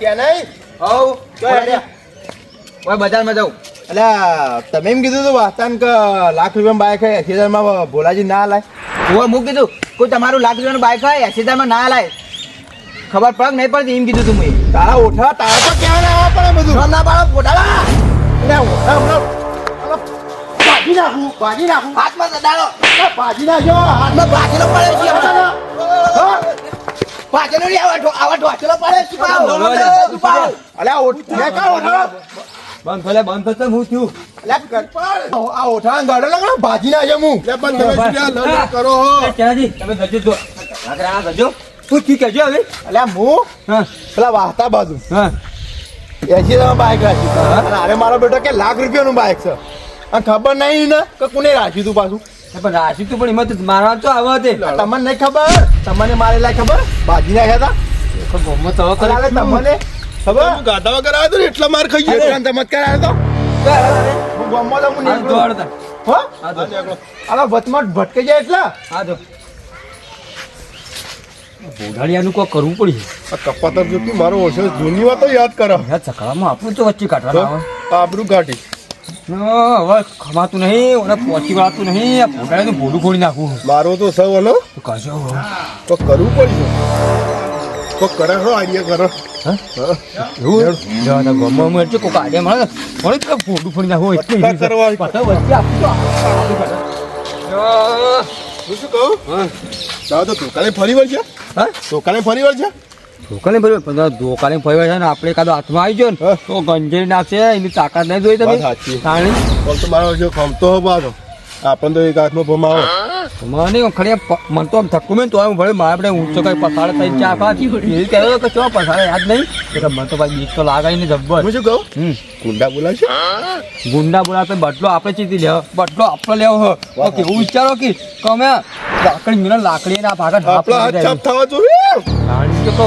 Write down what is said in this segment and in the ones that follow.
ત્યાં નહીં. હવ ઓય બજારમાં જાઉં. એટલે તમે એમ કીધું હતું વાસ્તાન કે લાખ રૂપિયા બાઇક હોય એસી હજારમાં ભોલાજી ના લાય. ઓય મૂકી કીધું. કોઈ તમારું લાખ રૂપિયાનું બાઇક હોય એસી હજારમાં ના લાય. ખબર પડ નહીં પડતી એમ કીધું તું મેં. તારા ઓઠા તારા તો ક્યાં ના આવવા પડે બધું. ના પાડો પોટાળા અલ્યા ઓઠા ભાજી નાખું ભાજી નાખું. હાથમાં સડાડો ભાજી નાખજો. હાથમાં ભાગેલો પડે છે હા? નહીં આવા આવા ઢોચેલો પડે. અલ્યા ઓઠ મેં કા ઓઠા બંધ થલે બંધ થશે હું થયું. અલ્યા ગડપડ આ ઓઠા ગાડો લગડો ભાજી નાખજો હું લે પણ તમે શું કરો. હો તમે જજો જો આગળ આ જજો તું ઠીક કહેજો હવે. અલ્યા હું? હા. પેલા વાહતા બાજુ. હા. એસી તમે બાઇક રાખ્યું અરે મારો બેટો કે લાખ રૂપિયાનું બાઈક છે. અને ખબર નહીં ને કે કોને રાખ્યું તું પાછું? પણ રાશી તું પણ હિંમત મારવા તો આવે તે. તમને નહીં ખબર? તમને મારેલા ખબર? બાજી નાખ્યા હતા? ગમત હવે કરાવે તમને ખબર? હું ગાધા વગર આવ્યો તો એટલા માર ખાઈ ગયો. એટલા ચમત્કાર આવ્યો તો? હું ગામમાં તો હું દોડતા હો? આલા વચમાં ભટકે જાય એટલા? બોઢાડિયાનું કોઈ કરવું પડશે આ કપાતર જો મારો ઓછો જૂની વાતો યાદ કરો. યાર ચકડામાં આપણું તો વચ્ચે કાઢવાના આવે. આબરું કાઢી. હા, હવે ખમાતું નહીં ઓને પહોંચી વળાતું નહીં આ બોડું ખોલી નાખવું મારો તો સૌ હલો. તો કશો તો કરવું પડશે. તો કરે છો આઈડિયા કરો? એવું? અમે એટલે મળે મળે. તો બોડું ખોલી નાખવું એટલે કરવા. વચ્ચે આપી શું કહું તો તું. કાલે ફરી વળ છે હા? તો કાલે ફરી વળ છે ધોકાને ભર્યો પણ ધોકાને ભર્યો છે ને આપણે એકાદો હાથમાં આવી ગયો ને. તો ગંજેરી નાખશે એની તાકાત નહીં જોઈ તમે સાચી. તો મારો જો ખમતો હો પાછો આપણને તો એક હાથમાં ભમાવો. મને ખરી મને તો આમ ધક્કું મેં તો આમ ભલે મારે આપણે ઊંચો કઈ પસાડે થઈ ચા ખા એવી કહેતો કે ચો પસાડે યાદ નહીં? એટલે મને તો ભાઈ બીક તો લાગાય ને જબ્બર. હું શું કહું? ગુંડા બોલાવશે ગુંડા બોલા તો બટલો આપણે ચીતી લેવો બટલો આપણે લેવો હો. ઓકે કેવું વિચારો કે તમે લાકડી મિલો લાકડી ના ભાગત આપણા હાથ છાપ થવા જોઈએ. તો.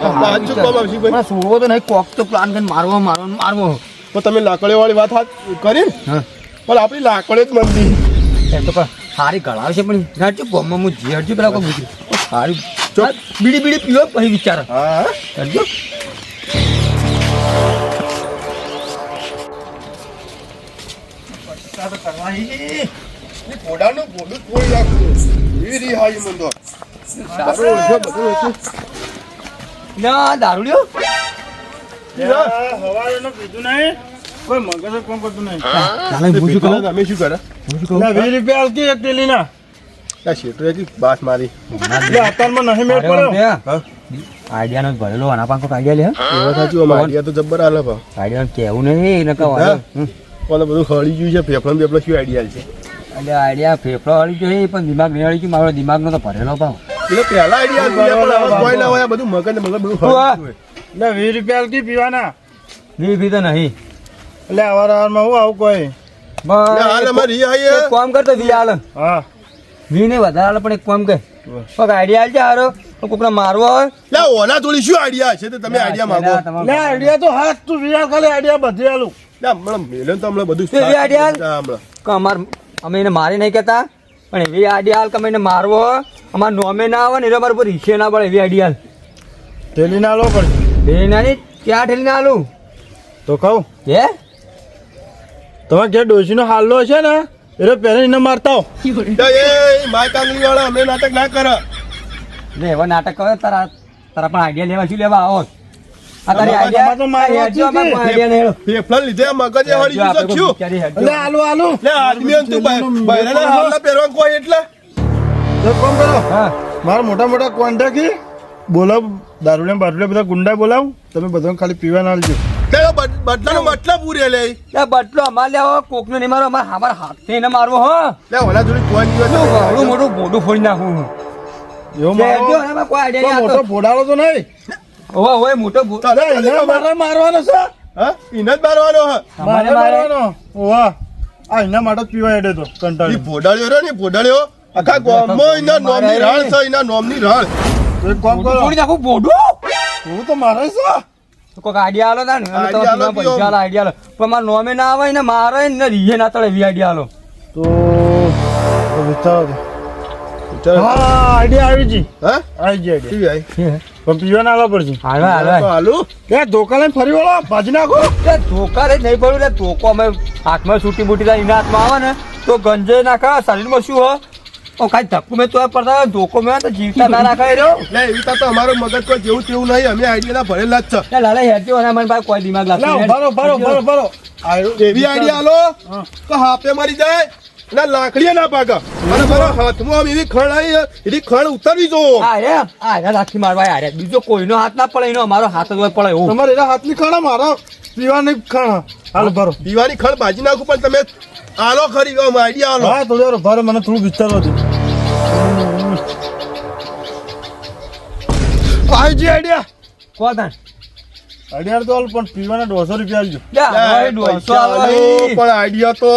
કહું મને છોડવો તો નહીં કોક તો પ્લાન કરીને મારવો મારવો મારવો. તો તમે લાકડીઓ વાળી વાત હાથ કરી ને? હા. પણ આપણી લાકડે જ મંદી. એમ તો પણ સારી ગળાવ છે પણ નાચો ગોમમાં હું ઝેરજો પેલા કોઈ બીજું સારી ચૂપ. બીડી બીડી પીવો પછી વિચાર. હા. કરજો ઘોડાનું ઘોડું તોડી નાખવું એવી રિહાઈ મંદો. સારું. બધું હતું ના દારૂડિયો. હવારેનું કીધું નહીં. કોઈ મગજ જ કોમ કરતું નહીં? ચાલે હું શું કહું તમે શું કરે ના વીસ રૂપિયા આલતી એક ટેલીના. આ શેઠુએ કી બાસ મારી. એટલે અત્યારમાં નહીં મેળ પડ્યો આઈડિયાનો જ ભરેલો આના પાંખો આઈડિયા લે હા? એવા સાચું અમારે આઈડિયા તો જબ્બર આલે આઈડિયાનું કેવું નહીં કહો હા? ઓલે બધું હળી ગયું છે ફેફડું બેફડું શું આઈડિયા છે? એટલે આઈડિયા ફેફડો હળી ગયો એ પણ દિમાગ નહીં હળી ગયું મારો દિમાગનો તો ભરેલો ભાવ. એટલે પહેલા આઈડિયા કોઈ ના હોય આ બધું મગજ ને મગજ બધું શું આ? એટલે વીસ રૂપિયા પીવાના. વી ભી તો નહીં. એટલે અવાર અવારમાં હું આવું કોઈ? કામ કરતો વી હાલ. હા. વી ને વધારે હાલ પણ એક કોમ કર. પગ આઈડિયા છે હારો. કોકને મારવો હોય લે ઓલા થોડી શું આઈડિયા છે તે તમે આઈડિયા માંગો. એટલે આઈડિયા તો હાથ તું વીસ ખાલી આઈડિયા બધી આલું લે હમણાં મેલન તો હમણાં બધું આઈડિયા? હમણાં. અમાર અમે એને મારી નહીં કહેતા પણ એવી આઈડિયા હાલ તમે એને મારવો હોય, અમાર નોમે ના આવે ને એટલે અમારા ઉપર હિસ્સે ના પડે એવી આઈડિયા હાલ ના લો પણ બે નાની ક્યાં ઠેલી ના આલું? તો કહું. હે? તમે જે ડોશીનો હાલ્લો છે ને એટલે પહેલા એને મારતા હો એ માય કાંગલી વાળા અમને નાટક ના કરે. લે એવા નાટક કરે તારા તારા પણ આઈડિયા લેવા શું લેવા આવો? મારા મોટા મોટા કોન્ટેક્ટ બોલાવ દારૂને બારૂને બધા ગુંડા બોલાવ. તમે બધાને ખાલી પીવાના બદ- બદલાનો મતલબ પૂરે લે લે બટલો અમાર લેવો કોકનો નહીં મારો અમાર અમાર હાથથી ને મારવો હો. લે ઓલા જોડી કોઈ નહીં તો ઘણું મોટું મોઢું ફોડી નાખું એવો મારો કોઈ આઈડિયા નહીં મોટો. ફોડાળો તો નહીં. ઓવા ઓય મોટો તારે એને મારે મારવાનો છે? હા? ઇને જ મારવાનો હા. મારે મારે મારવાનો? ઓવા. આ એના માટે પીવા હેડે તો ઈ કંટાળી ભોડાળ્યો રે ને ઈ ભોડાળ્યો આખા ગામમાં એના નોમની રાળ છે એના નોમની રાળ તો એક કામ કરો. ફોડી નાખું મોઢું. હું તો મારે છે? કોઈક આઈડિયા આલો તા ને અમે તો પૈસા? આલો આઈડિયા આલો. પણ મારા નોમે ના આવે ને મારે ને રીએ ના તળે વી આઈડિયા આલો. તો વિચાર. વિચારો. હા આઈડિયા આવી જી હા? આવી જી આઈડિયા કેવી આઈ? પણ પીવાના આવવા પડશે. હાલવા તો હાલવા કે ધોકા લઈને ફરી વળો ભાજી નાખો. કે ધોકા રે નહીં પડ્યું લે ધોકો અમે હાથમાં છૂટી બૂટી થાય એના હાથમાં આવે ને તો ગંજે નાખા શરીરમાં શું હોય ઓ કાંઈ ધક્કો મેં તો પડતા ધોકો મેં તો જીવતા ના નાખાય રહ્યો. લે એવી તો અમારો મગજ કોઈ જેવું તેવું નહીં અમે આઈડિયા ભરેલા જ છે. એ લાલા હેડજો અને મને પાસે કોઈ દિમાગ લાગતું બરો બરો બરો બરો એવી આઈડિયા આલો. તો હાપે મરી જાય ના લાકડીએ ના પાકે અને મારા હાથમાં આમ એવી ખણ આવી એની ખણ ઉતરવી જો હા રે હા લાઠી મારવા આ રે. બીજો કોઈનો હાથ ના પડે એનો અમારો હાથ જ હોય પડે એવું. તમારે એના હાથની ખાણા મારા. પીવાની ખણ હાલ ભરો. દીવાની ખણ બાજી નાખું પણ તમે આલો ખરી આઈડિયા આલો. હા તો ભરો મને થોડું વિચારવા દે. આઈજી આઈડિયા. કોણ આઈડિયા તો પણ પીવાના દોઢસો રૂપિયા આલજો પણ આઈડિયા તો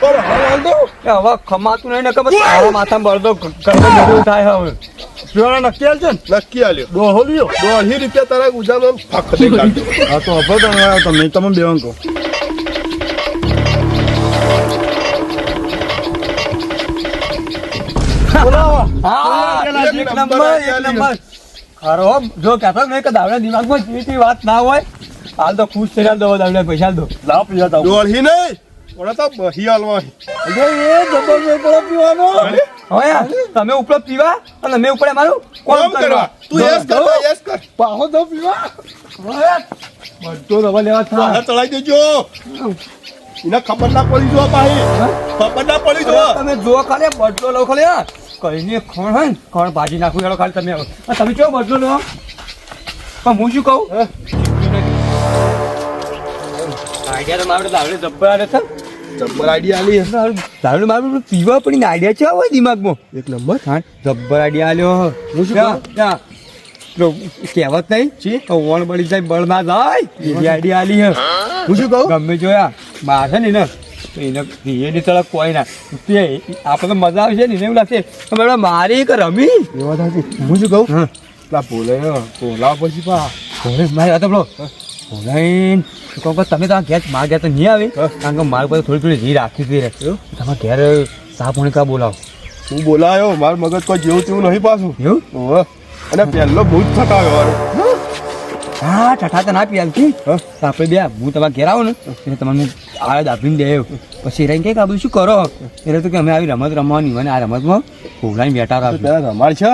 પણ હાલ હાલ દો. હવે ખમાતું નહીં ને ખબર તારા માથામાં બળદો કરતો જરૂર થાય હવે. પીવાના નક્કી આલજો ને? નક્કી આલ્યો દોઢો લ્યો. દોઢી રૂપિયા તારા ગુજામાં ફાક દઈ કાઢજો. હા તો અભો તમે આવ્યો તમે તમે બે હો. જો કહેતો નહીં કે દાવડા દિમાગમાં જીવી વાત ના હોય હાલ તો ખુશ થઈ દો દાવડા પૈસા દો. લાવ પૈસા દોઢી નહીં. ઓલા તો બહી આલવાની. એ જબર પડે પીવાનો. હવે યાર, તમે ઉપર પીવા અને મેં ઉપર મારું કરવા. તું યસ કર યસ કર. પાહો દો પીવા. બધો દવા લેવા ચડાઈ દેજો. એને ખબર ના પડી જો ભાઈ ખબર ના પડી જો. તમે જો ખાલી બદલો લો ખાલે હા. કઈને ખણ હોય ખણ ભાજી નાખું હેડો ખાલી તમે તમે કેવો બદલો લો? પણ હું શું કહું? આઈડિયા તો મારે દાવડે જબ્બર આવે છે. જબ્બર આઈડિયા આલી દાવડે મારે પીવા પડીને આઈડિયા છે હોય દિમાગમાં? એક નંબર. હા જબ્બર આઈડિયા આલ્યો. હું શું કહું કહેવત નહીં તો વણ બળી જાય બળ ના જાય. એવી આઈડિયા આલી હે. હું શું કહું? ગમે જોયા બહાર છે ને એને એને તળક કોઈ ના. તે આપણે મજા આવશે ને એવું લાગશે મેડમ મારી એક રમી. એ વાત હું શું કહું? હા. પેલા બોલે બોલાવ પછી પા. મારી વાત બોલો ભોલાઈન કહું તમે તમારા ઘેર મારા ઘેર તો નહીં આવે. કારણ કે મારી પાસે થોડી થોડી જી રાખી ગઈ તમારા ઘેર સા પાણી કા બોલાવો. તું બોલાયો મારું મગજ કોઈ જેવું તેવું નહીં પાછું. એવું. અને પહેલો બહુ જ થકાવ્યો હારો. હા ઠઠા તો ના પીવાલથી હા. તો આપણે બે હું તમારા ઘેર આવું ને એટલે તમને આળદ દાભીને દે પછી રહીને કંઈક આ શું કરો? એટલે તો કે અમે આવી રમત રમવાની મને આ રમતમાં ભોલાઈને બેઠા રાખો રમાડ છે?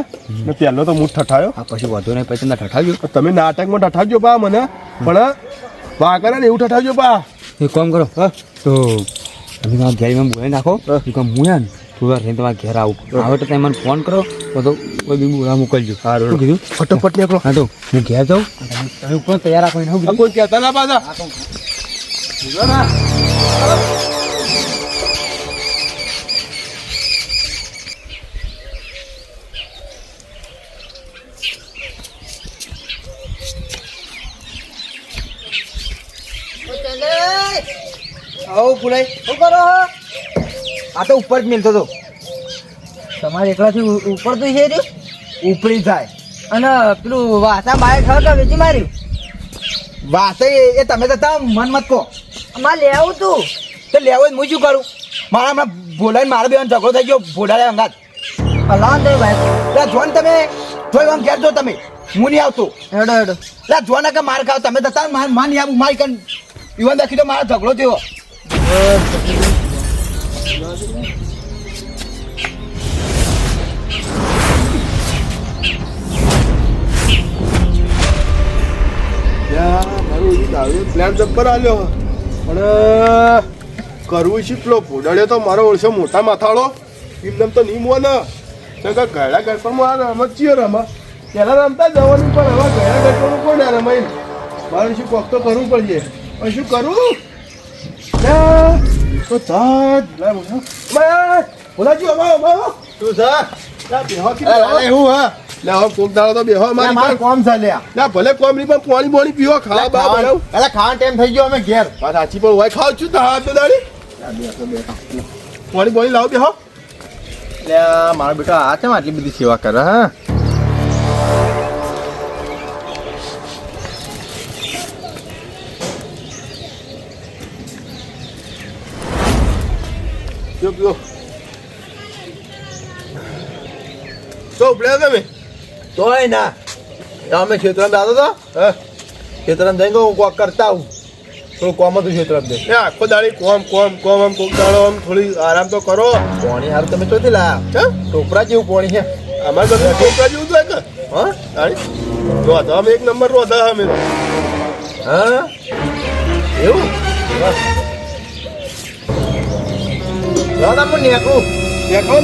ને પહેલો તો હું ઠઠાયો. હા પછી વધુ નહીં પછી તમને ઠઠાવજો. તમે નાટકમાં ઠઠાવજો બા મને. પણ વાકરે ને એવું ઠઠાવજો પા એક કામ કરો હા. તો તમે તમારા ઘેર બોલાવી નાખો. હા. યાર થોડા ઘેર આવું. આવે તો તમે મને ફોન કરો તો તો કોઈ બી બોલા મોકલજો. સારું. કીધું? ફટોફટ નીકળો. હા તો હું ઘેર જાઉં? અને તમે તમે ઉપર તૈયાર રાખો એને હું આ કીધું? કોઈ કહેતા ના પાછા. આવો પુલાઈ શું કરો આ તો ઉપર જ મિલતો હતો. તમારે એકલાથી ઉપર તો છે રહ્યું ઉપરી થાય અને પેલું વાસા બાય ખાવ તો વેચી માર્યું? વાસે એ તમે તો તા મન મત કહો. અમારે લેવું તું. તો લેવું હું શું કરું? મારા હમણાં બોલાવીને મારા બેવાનો ઝઘડો થઈ ગયો ભોડાડે અંગાત. અલાન દે ભાઈ. જોન તમે જોઈ આમ ઘેર જો તમે. હું નહીં આવતો. હેડો હેડો. એટલે જો ને કે માર ખાવ તમે તો તાર માર માર નહીં આવું મારી કન ઈવન દેખી તો મારો ઝઘડો થયો. મારું પ્લાન જબ્બર આલ્યો પણ કરવું છે પેલો ભોડાડ્યો તો મારો ઓળશો મોટા માથાળો એમને તો નહીં મોને તો કે ગયડા ગળપણમાં આ રમત ચિયો રમા પહેલાં રમતા જવાનું પણ હવે ગયડા ગળપણનું કોણ ના રમાય મારે શું કોક કરવું પડશે? પણ શું કરું તાજ લા લા લે હવે કોક દાડો તો બેહો મારે કોમ છે લ્યા લે ભલે કોમ નહીં પણ પાણી બોણી પીવો ખાવા બા બનાવ. એટલે ખાવાનો ટાઈમ થઈ ગયો અમે ઘેર. સાચી પણ હોય ખાવ છું તો તો દાડી? પાણી બોણી લાવ બેહો. એટલે મારો બેટો આ છે આટલી બધી સેવા કરે હા. જો પીવો તો ઉપડ્યા તમે તોય ના. અમે ક્ષેત્રમાં દાદો તો હા? ક્ષેત્રમાં જઈને હું કોક કરતા આવું. થોડું કોમ હતું જઈને. એ આખો દાડી કોમ કોમ કોમ આમ કોક દાડો આમ થોડી આરામ તો કરો. પોણી હારું તમે ચોથી લા ટોપરા જેવું પોણી છે. અમારે બધું છોકરા જેવું થાય કે? હા? તારી તો અમે એક નંબર રોધા અમે. તો. હા? એવું? દાદા પણ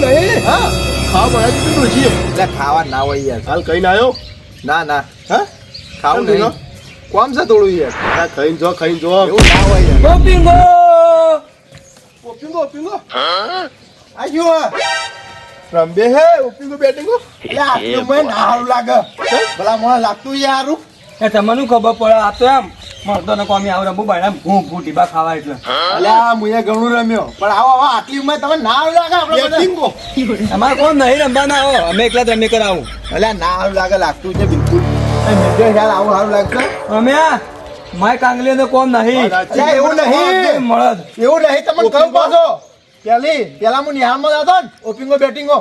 નહીં? હા. ખાવા બનાવી દીધું ડોશીએ. એટલે ખાવા ના હોય યાર. હાલ કહીને આવ્યો ના ના. હા? ખાવું કેમ નહીં. કોમ છે થોડું યાર? ખાઈને જો ખાઈને જો. એવું ના હોય યાર. ગોપિંગો! ઓપિંગો ઓપિંગો આજો રંબે હે ઓપિંગો બેટિંગો એટલે આટલું મને ના સારું લાગે. ભલા મને લાગતું યાર. એ તમને ખબર પડે? આ તો એમ મળતો ને કોમી આવ રમવું ભાઈ હું ફૂટી બા ખાવા એટલે. અલ્યા મુએ ઘણું રમ્યો. પણ આવો આવો આટલી ઉંમર તમે ના આવ લાગે આપણે? બેટિંગો અમારે કોણ નહીં રમવાના આવો અમે એકલા જ કર કરાવું અલ્યા ના આવ લાગે લાગતું છે બિલકુલ. એ મેજર યાર આવું સારું લાગતું અમે માય કાંગલી ને કોમ નહીં અલ્યા એવું નહીં. મળત? એવું નહીં તમે કહું પાછો. પેલી પેલા હું નિહાળમાં જતો ને ઓપિંગો બેટિંગો.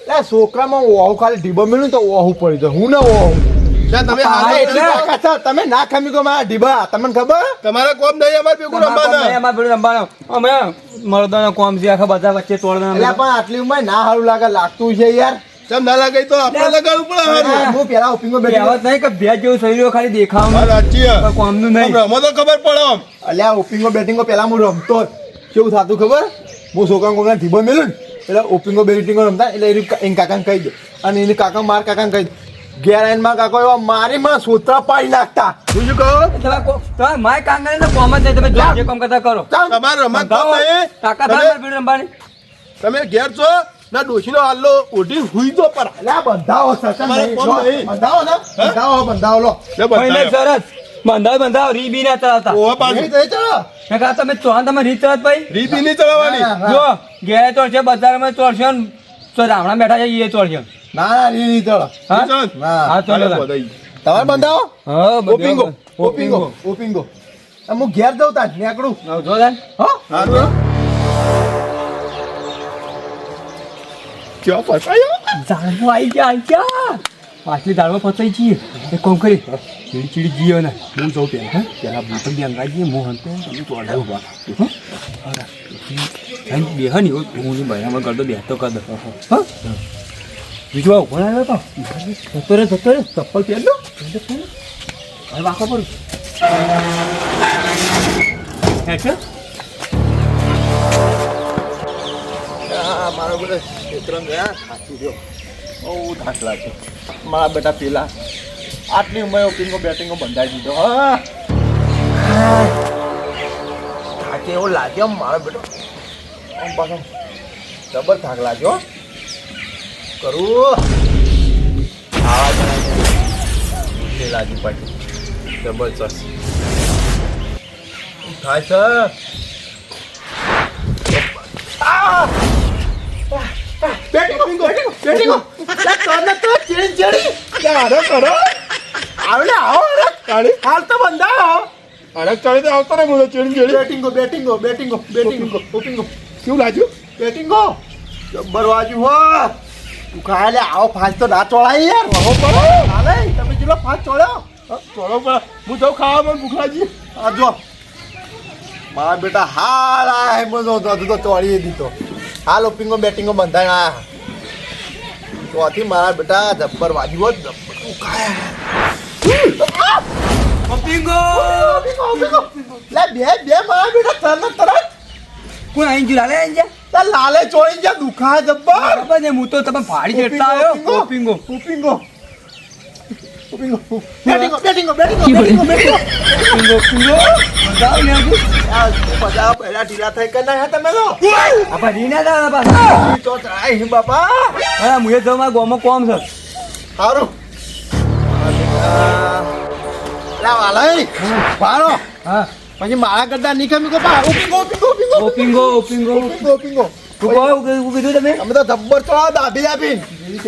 એટલે છોકરામાં ઓહું ખાલી ઢીબો મેળ્યું તો ઓહું પડી જાય. હું ના ઓહું. તમે એટલે- તમે ના ખમી ગો મારા ઢીબા તમને ખબર? તમારા કોમ નહીં અમારે ભેગું રમવાના. અમારે ભેગું રમવાનું. અમે મળદો કોમ છે આખા બધા વચ્ચે તોડના એટલે પણ આટલી ઉંમર ના સારું લાગે લાગતું છે યાર. કેમ ના લાગે તો આપણે લગાડવું પડે. હું પેલા ઓપિંગો બેટિંગો કહેવત નહીં કે જેવું શરીર ખાલી સાચી છે. પણ નહીં. રમો તો ખબર પડે અલ્યા ઓપિંગો બેટિંગો પેલા હું રમતો કેવું થતું ખબર? હું છોકરા કોકના ઢીબો મેલું ને એટલે ઓપિંગો બેટિંગો રમતા એટલે એની કાકા કાકાને કહી દે અને એની કાકા માર કાકાને કહી દે મારા કાકો એવા મારી માં સોતરા પાડી નાખતા. હું શું કહો? તમે માય કાંગલી ને કોમ જ નહીં તમે જો કામ કરતા કરો. તમારે રમત. તાકાત તમે- રમવાની. તમે ઘેર છો ના ડોશીનો હાલો ઓઢી હુઈ જો પર. અલ્યા બંધાવો નહીં. બંધાવો ને બંધાવો બંધાવો લો. લે ભાઈને સરસ. બંધાવ બંધાવ રી બી ના ચલાવતા. ઓ પાછી તે કાકા ચાલો. આ તમે ચોહા તમે રીત ચલાવત ભાઈ. રીબી ની ચલાવવાની જો ઘેર તો છે ચોરશે બજારમાં ચોરશે ને તો રામણા બેઠા છે એ ચોરશે ના ના રી નહીં ચાલો. હા? હા. બધાય. તમારે બંધાવો? હા ઓપિંગો. ઓપિંગો ઓપિંગો હું ઘેર જઉં તાર નેકડું જો તાન. હા? હારું. ક્યાં ફસાયો? ઝાડમાં આઈ ગયા ગયા. પાછલી ઝાડમાં ફસાઈ છીએ. એ કોમ કરી. ચીડી ચીડી જીયો ને હું જઉં પેલા. હા? પેલા બોટલ બી અંગાઈ જઈએ હું હંતે તમે તો અડાવ બા હા? બે હા? હું બરાબર કરતો બે તો કર દો હા? બીજું કોણ આવ્યો તો જતો રે જતો રે ચપ્પલ પહેર લો હવે વાંકો છે? મારો બધો ક્ષેત્રમ ગયા. થાકી ગયો બહુ થાક છે. મારા બેટા પેલા આટલી ઉંમરે ઓપિંગો બેટિંગો બંધાઈ દીધો. હા. થાકે એવો લાગ્યો મારો બેટો. પાછો જબર થાક લાગ્યો. કરું. આવા જ લાગી પાછી જબરજસ્ત. થાય છે? બેટિંગો બેટિંગો બેટિંગો. બેટિંગો કેવું લાગ્યું? બેટિંગો. જબ્બર વાજુ હો. તું કાલે આવો ફાંસ તો ના ચોળાય યાર રહો પડો. હાલે તમે જેટલો ફાંસ ચોળ્યો. ચોળો પર. હું જાઉં ખાવા મને ભૂખ લાગી આ જો. મારા બેટા હાલ આ મજો તો તો ચોળી દીધો. હાલ ઓપિંગો બેટિંગો બંધાય આ ચોથી મારા બેટા જબ્બર વાજુ હો. જબ્બર ઉકાયા પપિંગો લે બે બે મારા બેટા તરત તરત. કોણ આઈ ગયું? લાલે આઈ ગયા? લાલે ચોળી ગયા દુખા જબ્બર. ખબર ને હું તો તમે ફાડી જેટલા આવ્યો. પોપિંગો ઓપિંગો ઓપિંગો બેટિંગો બેટિંગો બેટિંગો બેટિંગો બેટિંગો પોપિંગો બાપા. પછી મારા કરતા નહીં ખમી કો પા ઓપિંગો ઓપિંગો ઓપિંગો ઓપિંગો ઓપિંગો ઓપિંગો કીધું તમે? અમે તો દાબી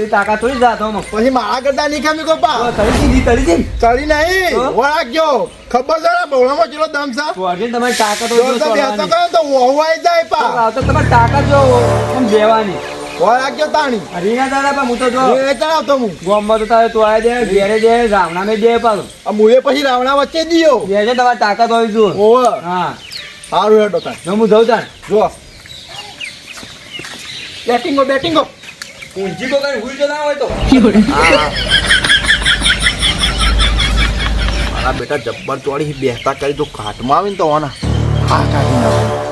તાકાત થોડી જાતો પછી મારા કરતા નહીં ખમી કો પા તળી તળી દી ચડી નહીં. હા? વળાગ્યો ખબર છે ને બહોળામાં કેટલો દમ છે? તો અર્જુન તમારી તાકાત તો કરે જાય પા તો તમારી તાકાત જો આમ બેવાની ઓય રાખજો તાણી? રીંગા દાદા પણ હું તો જો એ ચડાવતો હું. ગોમમાં તો તારે તો આય દે ઘેરે દે રાવણા મેં દે પાછું મુએ પછી રાવણા વચ્ચે દિયો છે તમારી તાકાત હોવી જોઈએ ઓવે. હા. સારું હેડો તાણ. જો હું જઉં તાણ. જો. બેટિંગો બેટિંગો ઊંચી કો કઈ ભૂલ ના હોય તો. મારા બેટા જબ્બર ચોડી બેસતા કરી તો ઘાટમાં આવે ને તો ઓના. હા કાઢી નાખો.